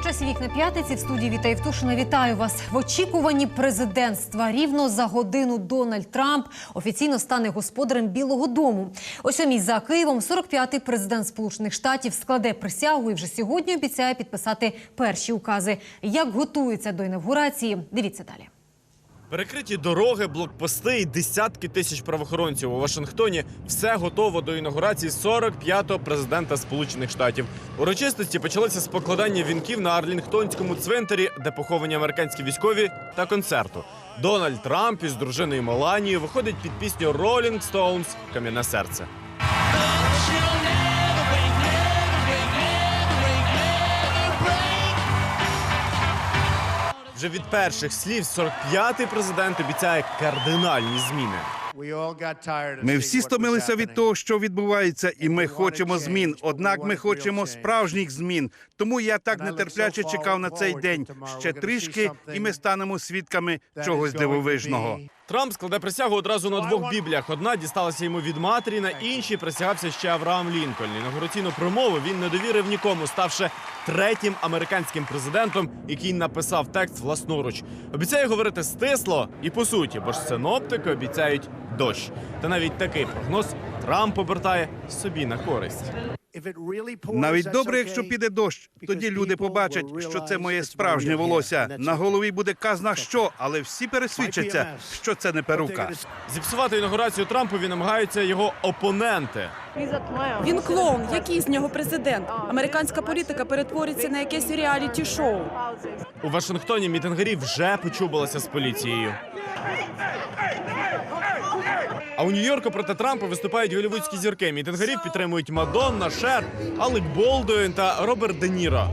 На часі вікна п'ятниці в студії Віта Євтушина. Вітаю вас в очікуванні президентства. Рівно за годину Дональд Трамп офіційно стане господарем Білого Дому. О сьомій за Києвом 45-й президент Сполучених Штатів складе присягу і вже сьогодні обіцяє підписати перші укази. Як готується до інавгурації? Дивіться далі. Перекриті дороги, блокпости і десятки тисяч правоохоронців у Вашингтоні. Все готово до інаугурації 45-го президента Сполучених Штатів. Урочистості почалися з покладання вінків на Арлінгтонському цвинтарі, де поховані американські військові та концерту. Дональд Трамп із дружиною Меланією виходить під пісню Rolling Stones Кам'яне серце. Вже від перших слів 45-й президент обіцяє кардинальні зміни. Ми всі стомилися від того, що відбувається, і ми хочемо змін. Однак ми хочемо справжніх змін. Тому я так нетерпляче чекав на цей день. Ще трішки, і ми станемо свідками чогось дивовижного. Трамп складе присягу одразу на двох бібліях. Одна дісталася йому від матері, на іншій присягався ще Авраам Лінкольн. Інаугураційну промову він не довірив нікому, ставши третім американським президентом, який написав текст власноруч. Обіцяє говорити стисло і по суті, бо ж синоптики обіцяють дощ. Та навіть такий прогноз Трамп обертає собі на користь. Навіть добре, якщо піде дощ, тоді люди побачать, що це моє справжнє волосся. На голові буде казна що, але всі пересвідчаться, що це не перука. Зіпсувати інаугурацію Трампові намагаються його опоненти. Він клоун. Який з нього президент? Американська політика перетвориться на якесь реаліті-шоу. У Вашингтоні мітингарі вже почубилися з поліцією. А у Нью-Йорку проти Трампа виступають голівудські зірки. Мітингарів підтримують Мадонна, Шер, Алек Болдуін та Роберт Де Ніро.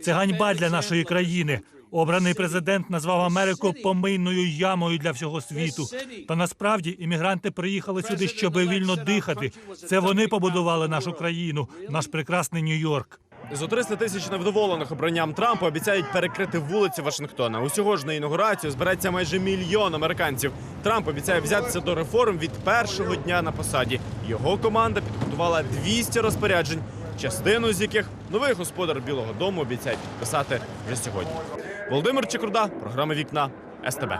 Це ганьба для нашої країни. Обраний президент назвав Америку помийною ямою для всього світу. Та насправді іммігранти приїхали сюди, щоб вільно дихати. Це вони побудували нашу країну, наш прекрасний Нью-Йорк. Зо 300 тисяч невдоволених обранням Трампа обіцяють перекрити вулиці Вашингтона. Усього ж на інаугурацію збереться майже мільйон американців. Трамп обіцяє взятися до реформ від першого дня на посаді. Його команда підготувала 200 розпоряджень, частину з яких новий господар Білого Дому обіцяє підписати вже сьогодні. Володимир Чекруда, програма Вікна СТБ.